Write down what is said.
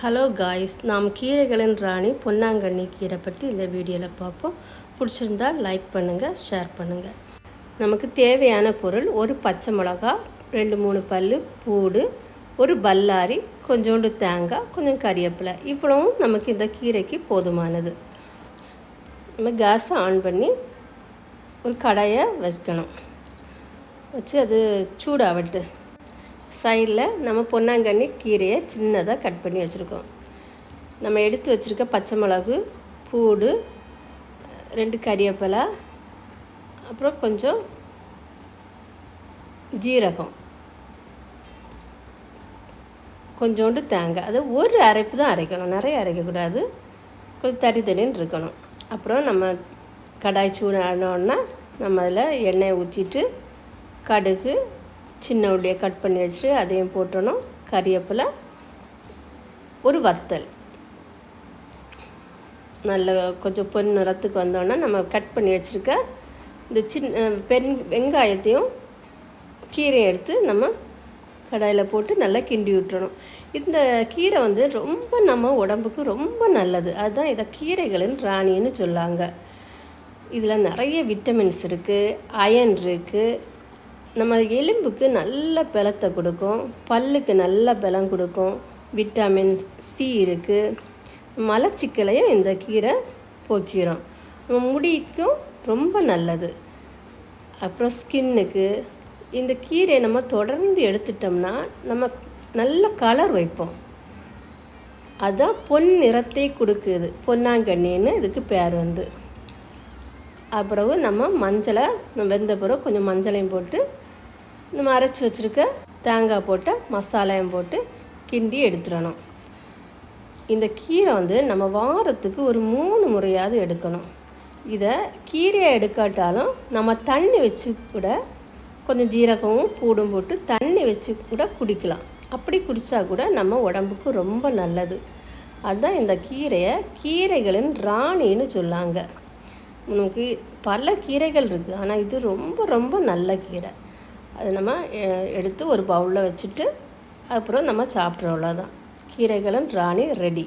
Hello guys நாம் கீரைகளின் ராணி பொன்னாங்கண்ணி கீரை பற்றி இந்த வீடியோவில் பார்ப்போம். பிடிச்சிருந்தா லைக் பண்ணுங்கள் ஷேர் பண்ணுங்கள் நமக்கு தேவையான பொருள் ஒரு பச்சை மிளகா ரெண்டு மூணு பல் பூடு ஒரு பல்லாரி கொஞ்சோண்டு தேங்காய் கொஞ்சம் கறிவேப்பிலை. இவ்வளவும் நமக்கு இந்த கீரைக்கு போதுமானது. நம்ம கேஸை ஆன் பண்ணி ஒரு கடாயை வச்சுக்கணும். வச்சு அது சூடாகட்டு சைடில் நம்ம பொன்னாங்கண்ணி கீரையை சின்னதாக கட் பண்ணி வச்சுருக்கோம். நம்ம எடுத்து வச்சுருக்க பச்சை மிளகு பூடு ரெண்டு கறிவேப்பிலை அப்புறம் கொஞ்சம் ஜீரகம் கொஞ்சோண்டு தேங்காய். அது ஒரு அரைப்பு தான் அரைக்கணும். நிறைய அரைக்கக்கூடாது. கொஞ்சம் தறி தறின்னு இருக்கணும். அப்புறம் நம்ம கடாய் சூடானோன்னா நம்ம அதில் எண்ணெயை ஊற்றிட்டு கடுகு சின்ன உள்ளியை கட் பண்ணி வச்சுட்டு அதையும் போட்டணும். கறிவேப்பிலை ஒரு வத்தல். நல்ல கொஞ்சம் பொன் நிறத்துக்கு வந்தோன்னா நம்ம கட் பண்ணி வச்சுருக்க இந்த சின்ன பெண் வெங்காயத்தையும் கீரையை எடுத்து நம்ம கடாயில் போட்டு நல்லா கிண்டி விட்டுறணும். இந்த கீரை வந்து ரொம்ப நம்ம உடம்புக்கு ரொம்ப நல்லது. அதுதான் இதை கீரைகளின் ராணின்னு சொல்லாங்க. இதில் நிறைய விட்டமின்ஸ் இருக்குது அயன் இருக்குது நம்ம எலும்புக்கு நல்ல பலத்தை கொடுக்கும் பல்லுக்கு நல்ல பலம் கொடுக்கும் விட்டமின் சி இருக்குது மலச்சிக்கலையும் இந்த கீரை போக்கிடும் நம்ம முடிக்கும் ரொம்ப நல்லது. அப்புறம் ஸ்கின்னுக்கு இந்த கீரையை நம்ம தொடர்ந்து எடுத்துட்டோம்னா நம்ம நல்ல கலர் வைப்போம். அதுதான் பொன் நிறத்தை கொடுக்குது. பொன்னாங்கண்ணின்னு இதுக்கு பேர் வந்து. அப்புறவு நம்ம மஞ்சளை வெந்த பிறகு கொஞ்சம் மஞ்சளையும் போட்டு நம்ம அரைச்சி வச்சுருக்க தேங்காய் போட்ட மசாலாயும் போட்டு கிண்டி எடுத்துடணும். இந்த கீரை வந்து நம்ம வாரத்துக்கு ஒரு மூணு முறையாவது எடுக்கணும். இதை கீரையை எடுக்காட்டாலும் நம்ம தண்ணி வச்சு கூட கொஞ்சம் ஜீரகமும் பூடும் போட்டு தண்ணி வச்சு கூட குடிக்கலாம். அப்படி குடித்தா கூட நம்ம உடம்புக்கு ரொம்ப நல்லது. அதுதான் இந்த கீரையை கீரைகளின் ராணின்னு சொல்லாங்க. நமக்கு பல கீரைகள் இருக்குது ஆனால் இது ரொம்ப ரொம்ப நல்ல கீரை. அதை நம்ம எடுத்து ஒரு பவுலில் வச்சுட்டு அப்புறம் நம்ம சாப்பிட்றோம். அவ்வளோதான் கீரைகளும் ராணி ரெடி